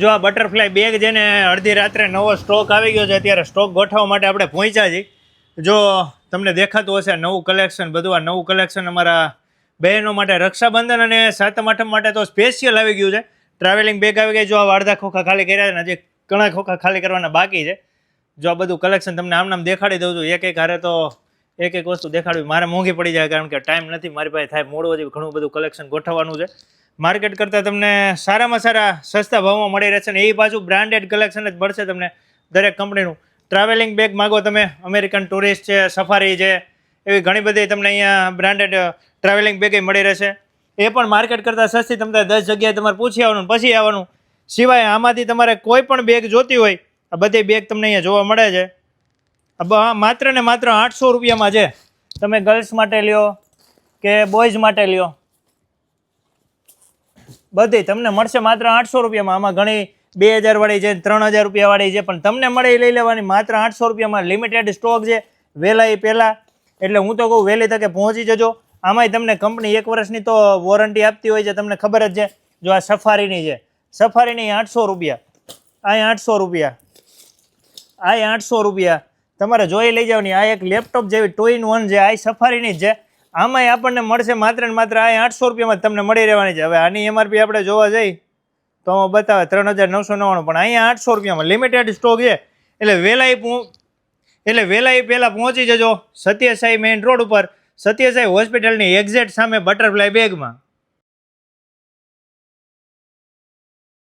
જો આ butterfly bag છે ને, અડધી રાત્રે નવો સ્ટોક આવી ગયો છે, અત્યારે સ્ટોક ગોઠવવા માટે આપણે પહોંચ્યા છીએ. જો તમને દેખાતું હશે નવું કલેક્શન, બધું આ નવું કલેક્શન અમારા બહેનો માટે રક્ષાબંધન અને સાતમ આઠમ માટે તો સ્પેશિયલ આવી ગયું છે. ટ્રાવેલિંગ બેગ આવી ગઈ, જો આ અડધા ખોખા ખાલી કર્યા છે હજી ઘણા ખોખા ખાલી કરવાના બાકી છે. જો આ બધું કલેક્શન તમને આમ નામ દેખાડી દઉં છું. એક એક હારે તો એક એક વસ્તુ દેખાડવી મારે મોંઘી પડી જાય, કારણ કે ટાઈમ નથી, મારી પાસે થાય, મોડું હજી ઘણું બધું કલેક્શન ગોઠવવાનું છે. માર્કેટ કરતાં તમને સારામાં સારા સસ્તા ભાવમાં મળી રહેશે ને એ પાછું બ્રાન્ડેડ કલેક્શન જ મળશે તમને દરેક કંપનીનું ટ્રાવેલિંગ બેગ માગો તમે અમેરિકન ટુરિસ્ટ છે સફારી છે, એવી ઘણી બધી તમને અહીંયા બ્રાન્ડેડ ટ્રાવેલિંગ બેગે મળી રહેશે. એ પણ માર્કેટ કરતાં સસ્તી તમને દસ જગ્યાએ તમારે પૂછી આવવાનું, પછી આવવાનું. સિવાય આમાંથી તમારે કોઈ પણ બેગ જોતી હોય, આ બધી બેગ તમને અહીંયા જોવા મળે છે. માત્ર ને માત્ર આઠસો રૂપિયામાં છે. તમે ગર્લ્સ માટે લ્યો કે બોયઝ માટે લ્યો? બધી તમને મળશે માત્ર આઠસો રૂપિયામાં. આમાં ઘણી બે હજાર વાળી છે, ત્રણ હજાર રૂપિયા વાળી છે, પણ તમને મળે એ લઈ લેવાની. માત્ર આઠસો રૂપિયામાં લિમિટેડ સ્ટોક છે વહેલા એ પહેલાં. એટલે હું તો કહું, વહેલી તકે પહોંચી જજો. આમાંય તમને કંપની એક વર્ષની તો વોરંટી આપતી હોય છે, તમને ખબર જ છે. જો આ સફારીની છે. સફારીની આઠસો રૂપિયા. આ આઠસો રૂપિયા. આ આઠસો રૂપિયા. તમારે જોઈ લઈ જાવની. આ એક લેપટોપ જેવી ટુ ઇન વન છે. આ સફારીની જ છે. આમાંય આપણને મળશે માત્ર ને માત્ર આ આઠસો રૂપિયામાં તમને મળી રહેવાની છે. હવે આની એમઆરપી આપણે જોવા જઈ તો બતાવે ત્રણ હજાર નવસો નવ્વાણું. પણ અહીંયા આઠસો રૂપિયામાં લિમિટેડ સ્ટોક છે. એટલે વહેલાઈ એટલે વહેલાઈ પહેલાં પહોંચી જજો. સત્યસાઈ મેઇન રોડ ઉપર. સત્યસાઈ હોસ્પિટલની એક્ઝેક્ટ સામે બટરફ્લાય બેગમાં